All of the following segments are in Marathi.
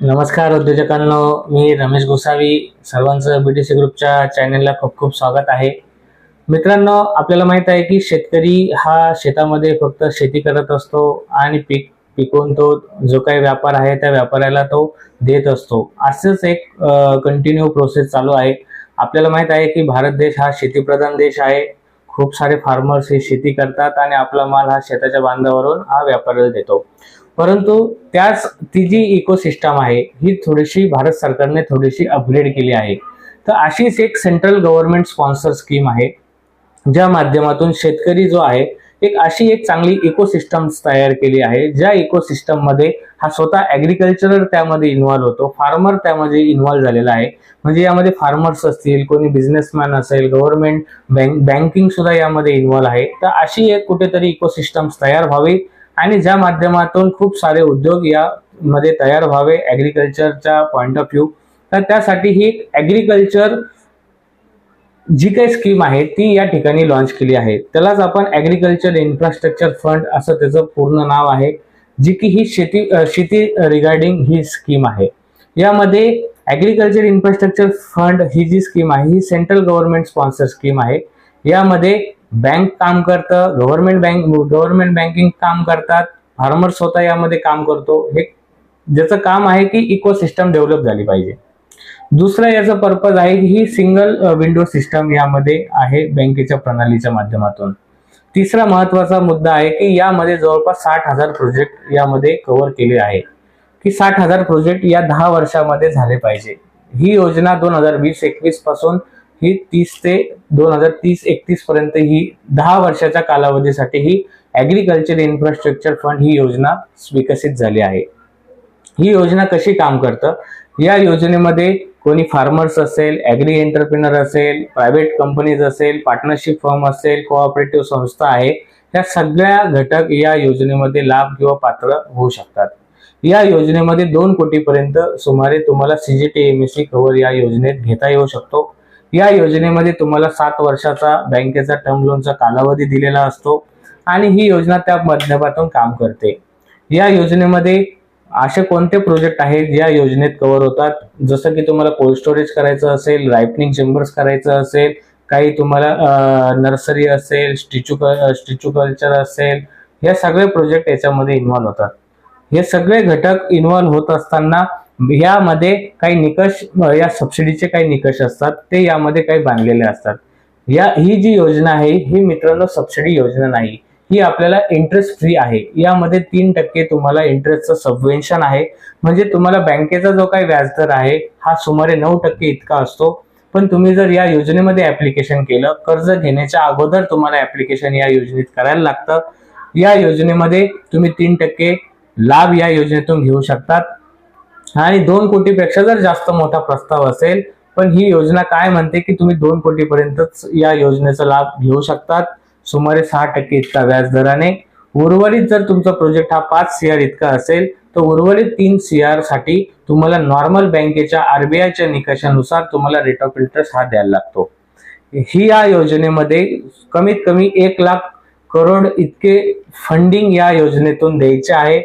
नमस्कार उद्योजकांनो. मी रमेश गोसावी. सर्वांचं बी टी सी ग्रुपच्या चॅनलला खूप खूप स्वागत आहे. मित्रांनो आपल्याला माहीत आहे की शेतकरी हा शेतामध्ये फक्त शेती करत असतो आणि पीक पिकवून तो जो काही व्यापार आहे त्या व्यापाऱ्याला तो देत असतो. असंच एक कंटिन्यू प्रोसेस चालू आहे. आपल्याला माहीत आहे की भारत देश हा शेतीप्रधान देश आहे. खूप सारे फार्मर्स हे शेती करतात आणि आपला माल हा शेताच्या बांधावरून हा व्यापाऱ्याला देतो. परंतु त्याच ती जी इकोसिस्टम आहे ही थोडीशी भारत सरकारने थोडीशी अपग्रेड केली आहे. तर अशीच एक सेंट्रल गव्हर्नमेंट स्पॉन्सर स्कीम आहे ज्या माध्यमातून शेतकरी जो आहे एक अशी एक चांगली इकोसिस्टम तयार केली आहे. ज्या इकोसिस्टममध्ये हा स्वतः ऍग्रिकल्चरल त्यामध्ये इन्व्हॉल्व्ह होतो. फार्मर त्यामध्ये इन्व्हॉल्व्ह झालेला आहे. म्हणजे यामध्ये फार्मर्स असतील कोणी बिझनेसमॅन असेल गव्हर्नमेंट बँक बँकिंग सुद्धा यामध्ये इन्व्हॉल्व्ह आहे. तर अशी एक कुठेतरी इकोसिस्टम तयार व्हावी आणि ज्या माध्यमातून खूप सारे उद्योग यामध्ये तयार व्हावे ऍग्रिकल्चरच्या पॉईंट ऑफ व्ह्यू तर त्यासाठी ही ऍग्रिकल्चर जी काही स्कीम आहे ती या ठिकाणी लॉन्च केली आहे. त्यालाच आपण ऍग्रिकल्चर इन्फ्रास्ट्रक्चर फंड असं त्याचं पूर्ण नाव आहे जी की ही शेती शेती रिगार्डिंग ही स्कीम आहे. यामध्ये ऍग्रिकल्चर इन्फ्रास्ट्रक्चर फंड ही जी स्कीम आहे ही सेंट्रल गव्हर्नमेंट स्पॉन्सर स्कीम आहे. यामध्ये बँक काम करतं गव्हर्नमेंट बँक गव्हर्नमेंट बँकिंग काम करतात फार्मर स्वतः यामध्ये काम करतो. हे ज्याचं काम आहे की इकोसिस्टम डेव्हलप झाली पाहिजे. दुसरा याचा पर्पज आहे की ही सिंगल विंडो सिस्टम यामध्ये आहे बँकेच्या प्रणालीच्या माध्यमातून. तिसरा महत्त्वाचा मुद्दा आहे की यामध्ये जवळपास साठ हजार प्रोजेक्ट यामध्ये कव्हर केले आहे. की साठ हजार प्रोजेक्ट या दहा वर्षामध्ये झाले पाहिजे. ही योजना दोन हजार वीस एकवीसपासून ही तीस ते दोन हजार तीस एकतीस पर्यंत ही दहा वर्षाच्या कालावधीसाठी ही ऍग्रिकल्चर इन्फ्रास्ट्रक्चर फंड ही योजना विकसित झाली आहे. ही योजना कशी काम करतं? या योजनेमध्ये कोणी फार्मर्स असेल ॲग्री एंटरप्रिनर असेल प्रायव्हेट कंपनीज असेल पार्टनरशिप फर्म असेल कोऑपरेटिव्ह संस्था आहे या सगळ्या घटक या योजनेमध्ये लाभ किंवा पात्र होऊ शकतात. या योजनेमध्ये दोन कोटीपर्यंत सुमारे तुम्हाला सीजीटीएमएससी कव्हर या योजनेत घेता येऊ शकतो. या योजनेमध्ये तुम्हाला सात वर्षाचा बँकेचा टर्म लोनचा कालावधी दिलेला असतो आणि ही योजना त्या माध्यमातून काम करते. या योजनेमध्ये असे कोणते प्रोजेक्ट आहेत या योजनेत कव्हर होतात? जसं की तुम्हाला कोल्ड स्टोरेज करायचं असेल रायपनिंग चेंबर्स करायचं असेल काही तुम्हाला नर्सरी असेल स्टिच्यू स्टिच्यू कल्चर असेल या सगळे प्रोजेक्ट याच्यामध्ये इन्व्हॉल्व्ह होतात. हे सगळे घटक इन्व्हॉल्व्ह होत असताना यामध्ये काही निकष या सबसिडीचे काही निकष असतात ते यामध्ये काही बांधलेले असतात. या ही जी योजना आहे ही मित्रांनो सबसिडी योजना नाही. ही आपल्याला इंटरेस्ट फ्री आहे. यामध्ये तीन टक्के तुम्हाला इंटरेस्टचं सबवेन्शन आहे. म्हणजे तुम्हाला बँकेचा जो काही व्याजदर आहे हा सुमारे नऊ टक्के इतका असतो. पण तुम्ही जर या योजनेमध्ये ऍप्लिकेशन केलं कर्ज घेण्याच्या अगोदर तुम्हाला ऍप्लिकेशन या योजनेत करायला लागतं. या योजनेमध्ये तुम्ही तीन टक्के लाभ या योजनेतून घेऊ शकतात. आणि दोन कोटीपेक्षा जर जास्त मोठा प्रस्ताव असेल पण ही योजना काय म्हणते की तुम्ही दोन कोटीपर्यंतच या योजनेचा लाभ घेऊ शकतात. सुमारे सहा टक्के इतका व्याज दराने. उर्वरित जर तुमचा प्रोजेक्ट हा पाच सीआर इतका असेल तर उर्वरित तीन सीआरसाठी तुम्हाला नॉर्मल बँकेच्या आरबीआयच्या निकषानुसार तुम्हाला रेट ऑफ इंटरेस्ट हा द्यायला लागतो. ही या योजनेमध्ये कमीत कमी एक लाख करोड इतके फंडिंग या योजनेतून द्यायचे आहे.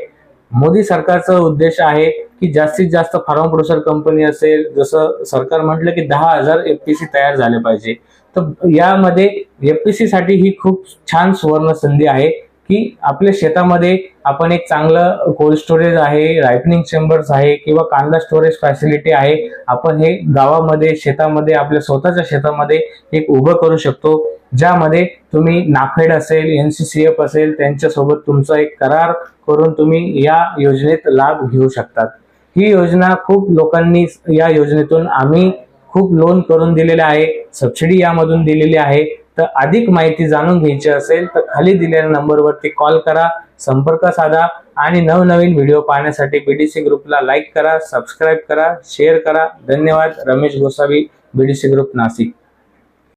मोदी सरकारचा उद्देश आहे की जास्तीत जास्त फार्म प्रोड्युसर कंपनी असेल जसं सरकार म्हटलं की दहा हजार एफपीसी तयार झाले पाहिजे. तर यामध्ये एफपीसी साठी ही खूप छान सुवर्ण संधी आहे की आपल्या शेतामध्ये आपण एक चांगलं कोल्ड स्टोरेज आहे रायपनिंग चेंबर्स आहे किंवा कांदा स्टोरेज फॅसिलिटी आहे आपण हे गावामध्ये शेतामध्ये आपल्या स्वतःच्या शेतामध्ये एक उभं करू शकतो. ज्यामध्ये तुम्ही नाफेड असेल एनसीसीएफ असेल त्यांच्यासोबत तुमचा एक करार करून तुम्ही या योजनेत लाभ घेऊ शकतात. ही योजना खूप लोकांनी या योजनेतून आम्ही खूप लोन करून दिलेले आहे सबसिडी यामधून दिलेली आहे. तर अधिक माहिती जाणून घ्यायची असेल तर खाली दिलेल्या नंबरवरती कॉल करा संपर्क साधा आणि नवनवीन व्हिडिओ पाहण्यासाठी बीडीसी ग्रुपला लाईक करा सबस्क्राईब करा शेअर करा. धन्यवाद. Ramesh Gosavi BDC group Nashik.